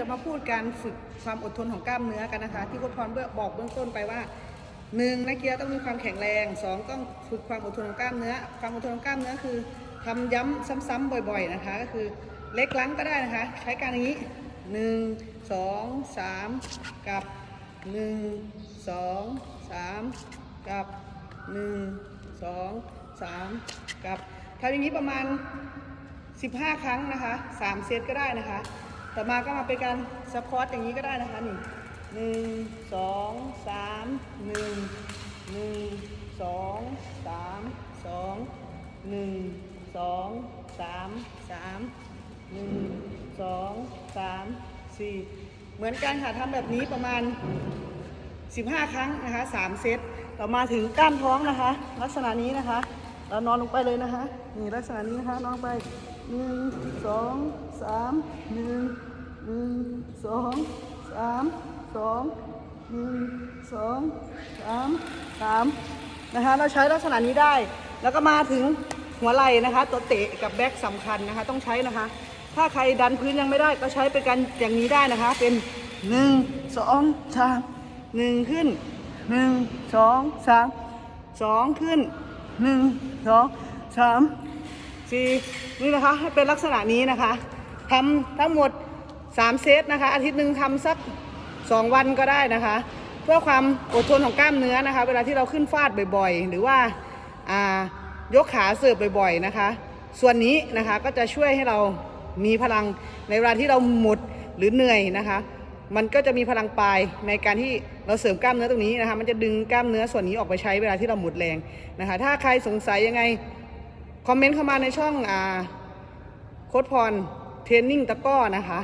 จะมาพูดการฝึกความอดทนของกล้ามเนื้อกันนะคะ ที่โค้ชพรบอกเบื้องต้นไปว่าหนึ่งนักกีฬาต้องมีความแข็งแรงสองต้องฝึกความอดทนของกล้ามเนื้อ ความอดทนของกล้ามเนื้อคือทำย้ำซ้ำๆบ่อย ๆนะคะ ก็คือเล็กลังก็ได้นะคะ ใช้การอย่างนี้หนึ่งสองสามกับหนึ่งสองสามกับหนึ่งสองสามกับทำอย่างนี้ประมาณ 15 ครั้งนะคะ 3 เซตก็ได้นะคะ ต่อมาก็มาเป็นการสควอตอย่างนี้ก็ได้นะคะนี่หนึ่งสองสามหนึ่งหนึ่งสองสามสองหนึ่งสองสามสามหนึ่งสองสามสี่เหมือนกันค่ะทำแบบนี้ประมาณ 15 ครั้งนะคะ3เซตต่อมาถึงก้านท้องนะคะ ลักษณะนี้นะคะ เรานอนลงไปเลยนะคะ นี่ลักษณะนี้นะคะนอนไป หนึ่งสองสามหนึ่งหนึ่งสองสามสองหนึ่งสองสามสามนะคะเราใช้ลักษณะนี้ได้ แล้วก็มาถึงหัวไหล่นะคะ ตัวเตะกับแบ็คสำคัญนะคะ ต้องใช้นะคะ ถ้าใครดันพื้นยังไม่ได้ก็ใช้เป็นกันอย่างนี้ได้นะคะ เป็นหนึ่งสองสามหนึ่งขึ้นหนึ่งสองสามสองขึ้นหนึ่งสองสาม สี่นี่นะคะให้เป็นลักษณะนี้นะคะทำทั้งหมด 3 เซตนะคะ อาทิตย์หนึ่งทำสัก 2 วันก็ได้นะคะ เพื่อความอดทนของกล้ามเนื้อนะคะ เวลาที่เราขึ้นฟาดบ่อยๆ หรือว่าายกขาเสิร์ฟบ่อยๆนะคะ ส่วนนี้นะคะก็จะช่วยให้เรามีพลังในเวลาที่เราหมดหรือเหนื่อยนะคะ มันก็จะมีพลังปลายในการที่เราเสริมกล้ามเนื้อตรงนี้นะคะ มันจะดึงกล้ามเนื้อส่วนนี้ออกไปใช้เวลาที่เราหมดแรงนะคะ ถ้าใครสงสัยยังไง คอมเมนต์เข้ามาในช่องอ่าโค้ดพรเทรนนิ่งตะก้อนะคะ